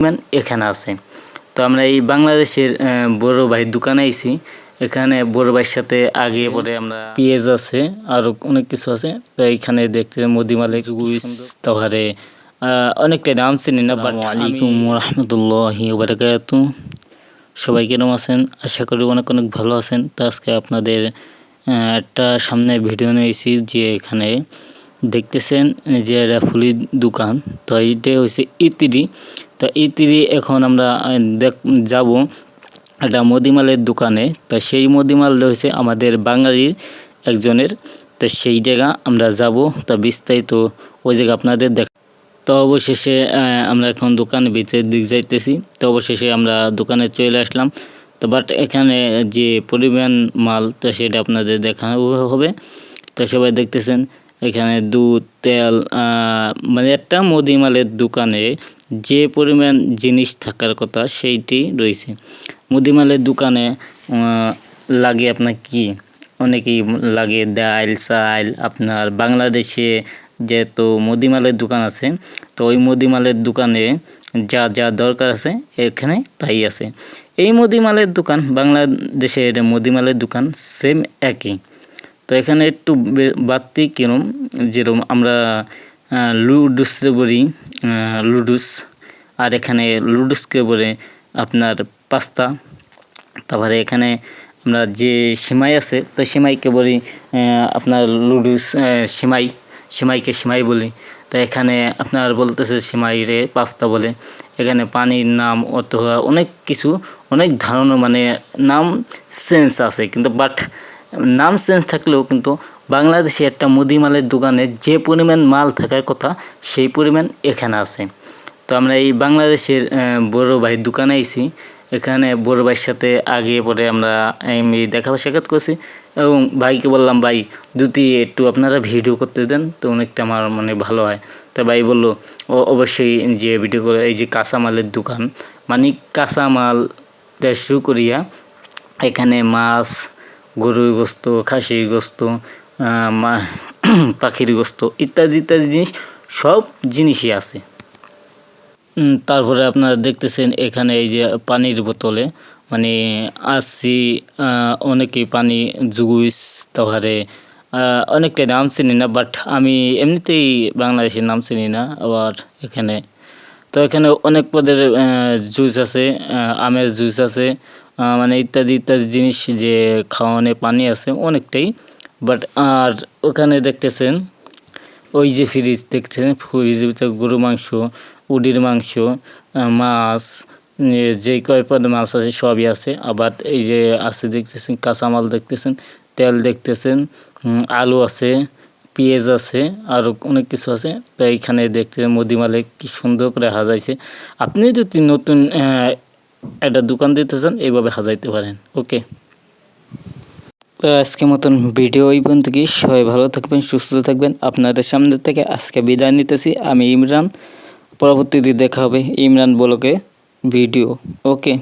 পরিমাণ এখানে আছে। তো আমরা এই বাংলাদেশের বড় ভাই দোকানে আইছি। এখানে বড় ভাইয়ের সাথে আগে পরে আমরা পেঁয়াজ আছে আর অনেক কিছু আছে। তো এইখানে দেখতে মোদি মালিক উইস অনেকটা নাম চিনি না আলাইকুম রহমতুল্লাহি বারাকাতু সবাই কেরম আছেন? আশা করি অনেক অনেক ভালো আছেন। তো আজকে আপনাদের একটা সামনে ভিডিও নিয়েছি যে এখানে দেখতেছেন যে এটা ফুলির দোকান। তো এইটা হচ্ছে ইতিরি। তো এই ইতিরি এখন আমরা দেখ, যাব একটা মদিমালের দোকানে। তো সেই মদিমাল রয়েছে আমাদের বাঙালির একজনের। তো সেই জায়গা আমরা যাব। তো বিস্তারিত ওই জায়গা আপনাদের দেখ, তো অবশেষে আমরা এখন দোকানের ভিতরের দিক যাইতেছি। তো অবশেষে আমরা দোকানে চলে আসলাম। তো বাট এখানে যে পরিমাণ মাল, তো সেটা আপনাদের দেখানো হবে। তো সবাই দেখতেছেন, এখানে দুধ, তেল মানে একটা মুদি মালের দোকানে যে পরিমাণ জিনিস থাকার কথা সেইটি রয়েছে। মুদিমালের দোকানে লাগে আপনার কি? অনেকেই লাগে ডাল চাল আপনার বাংলাদেশে যেহেতু মুদিমালের দোকান আছে, তো ওই মুদিমালের দোকানে যা যা দরকার আছে এখানে তাই আছে। এই মুদিমালের দোকান বাংলাদেশের মুদিমালের দোকান সেম একই। তো এখানে একটু বাড়তি কিরম যেরকম আমরা লুডুসে বলি লুডুস। আর এখানে লুডুসকে বলে আপনার পাস্তা। তারপরে এখানে আমরা যে সিমাই আছে, তো সিমাইকে বলি আপনার লুডুস সিমাই। সিমাইকে সিমাই বলি। তো এখানে আপনার বলতেছে সিমাই রে পাস্তা বলে। এখানে পানির নাম অথবা অনেক কিছু, অনেক ধারণা মানে নাম সেন্স আছে, কিন্তু বাট নাম সেন্স থাকলেও কিন্তু বাংলাদেশে একটা মুদিমালের দোকানে যে পরিমাণ মাল থাকার কথা সেই পরিমাণ এখানে আছে। তো আমরা এই বাংলাদেশের বড় ভাইয়ের দোকানে আইছি। এখানে বড় ভাইয়ের সাথে আগে পরে আমরা এমনি দেখা সাক্ষাৎ করছি। এবং ভাইকে বললাম, ভাই, যদি একটু আপনারা ভিডিও করতে দেন, তো অনেকটা আমার মানে ভালো হয়। তো ভাই বলল, ও, অবশ্যই যে ভিডিও করে, এই যে কাঁচামালের দোকান মানে কাঁচামাল শুরু করিয়া এখানে মাছ, গরুর গোস্ত, খাসির গোস্ত পাখির গোস্ত ইত্যাদি ইত্যাদি জিনিস, সব জিনিসই আছে। তারপরে আপনারা দেখতেছেন এখানে এই যে পানির বোতলে মানে আসছি অনেকেই পানি জুইস তারপরে অনেকটা নাম চিনি না বাট আমি এমনিতেই বাংলাদেশের নাম চিনি না, আবার এখানে। তো এখানে অনেক পদের জুস আছে আমের জুস আছে মানে ইত্যাদি ইত্যাদি জিনিস যে খাওয়ানে পানি আছে, অনেকটাই। বাট আর ওখানে দেখতেছেন, ওই যে ফ্রিজ দেখছেন ভিতরে গরু মাংস, উডির মাংস মাছ যে কয় পদ মাছ আছে সবই আছে। আবার এই যে আছে দেখতেছেন, কাঁচামাল দেখতেছেন, তেল দেখতেছেন আলু আছে, পেঁয়াজ আছে আরও অনেক কিছু আছে। তো এইখানে দেখতে মুদিমালে কি সুন্দর করে হাজাইছে। আপনি যদি নতুন একটা দোকান দিতে চান, এইভাবে সাজাইতে পারেন। ওকে তো আজকের মতন ভিডিও এই পর্যন্ত কি সবাই ভালো থাকবেন, সুস্থ থাকবেন। আপনাদের সামনে থেকে আজকে বিদায় নিতেছি। আমি ইমরান। পরবর্তীতে দেখা হবে ইমরান বলকে ভিডিও। ওকে।